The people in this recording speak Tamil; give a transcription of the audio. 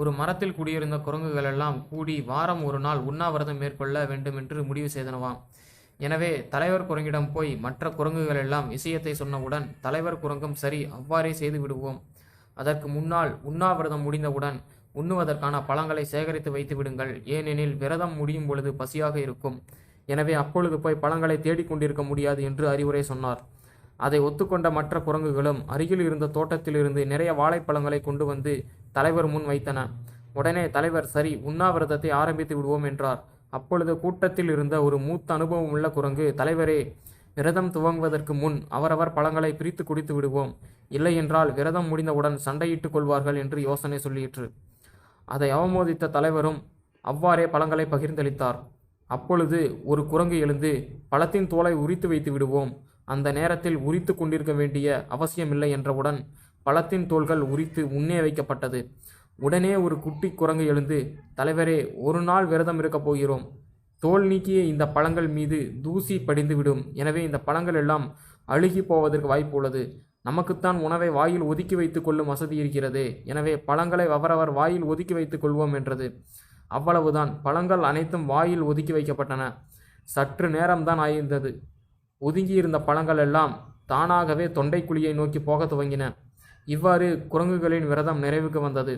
ஒரு மரத்தில் குடியிருந்த குரங்குகள் எல்லாம் கூடி வாரம் ஒரு நாள் உண்ணாவிரதம் மேற்கொள்ள வேண்டும் என்று முடிவு செய்தனவாம். எனவே தலைவர் குரங்கிடம் போய் மற்ற குரங்குகள் எல்லாம் விஷயத்தை சொன்னவுடன் தலைவர் குரங்கும் சரி அவ்வாறே செய்து விடுவோம். அதற்கு முன்னால் உண்ணாவிரதம் முடிந்தவுடன் உண்ணுவதற்கான பழங்களை சேகரித்து வைத்து விடுங்கள். ஏனெனில் விரதம் முடியும் பொழுது பசியாக இருக்கும். எனவே அப்பொழுது போய் பழங்களை தேடிக்கொண்டிருக்க முடியாது என்று அறிவுரை சொன்னார். அதை ஒத்துக்கொண்ட மற்ற குரங்குகளும் அருகில் இருந்த தோட்டத்திலிருந்து நிறைய வாழைப்பழங்களை கொண்டு வந்து தலைவர் முன் வைத்தன. உடனே தலைவர் சரி உண்ணாவிரதத்தை ஆரம்பித்து விடுவோம் என்றார். அப்பொழுது கூட்டத்தில் இருந்த ஒரு மூத்த அனுபவம் உள்ள குரங்கு தலைவரே விரதம் துவங்குவதற்கு முன் அவரவர் பழங்களை பிரித்து குடித்து விடுவோம். இல்லையென்றால் விரதம் முடிந்தவுடன் சண்டையிட்டுக் கொள்வார்கள் என்று யோசனை சொல்லிற்று. அதை அவமோதித்த தலைவரும் அவ்வாறே பழங்களை பகிர்ந்தளித்தார். அப்பொழுது ஒரு குரங்கு எழுந்து பழத்தின் தோலை உரித்து வைத்து விடுவோம். அந்த நேரத்தில் உரித்து கொண்டிருக்க வேண்டிய அவசியமில்லை என்றவுடன் பழத்தின் தோள்கள் உரித்து முன்னே வைக்கப்பட்டது. உடனே ஒரு குட்டி குரங்கு எழுந்து தலைவரே ஒரு நாள் விரதம் இருக்கப் போகிறோம். தோல் நீக்கிய இந்த பழங்கள் மீது தூசி படிந்துவிடும். எனவே இந்த பழங்கள் எல்லாம் அழுகி போவதற்கு வாய்ப்பு உள்ளது. நமக்குத்தான் உணவை வாயில் ஒதுக்கி வைத்துக் கொள்ளும் வசதி இருக்கிறது. எனவே பழங்களை அவரவர் வாயில் ஒதுக்கி வைத்துக் கொள்வோம் என்றது. அவ்வளவுதான். பழங்கள் அனைத்தும் வாயில் ஒதுக்கி வைக்கப்பட்டன. சற்று நேரம்தான் ஆயிருந்தது. ஒதுங்கியிருந்த பழங்கள் எல்லாம் தானாகவே தொண்டைக்குழியை நோக்கி போகத் துவங்கின. இவ்வாறு குரங்குகளின் விரதம் நிறைவுக்கு வந்தது.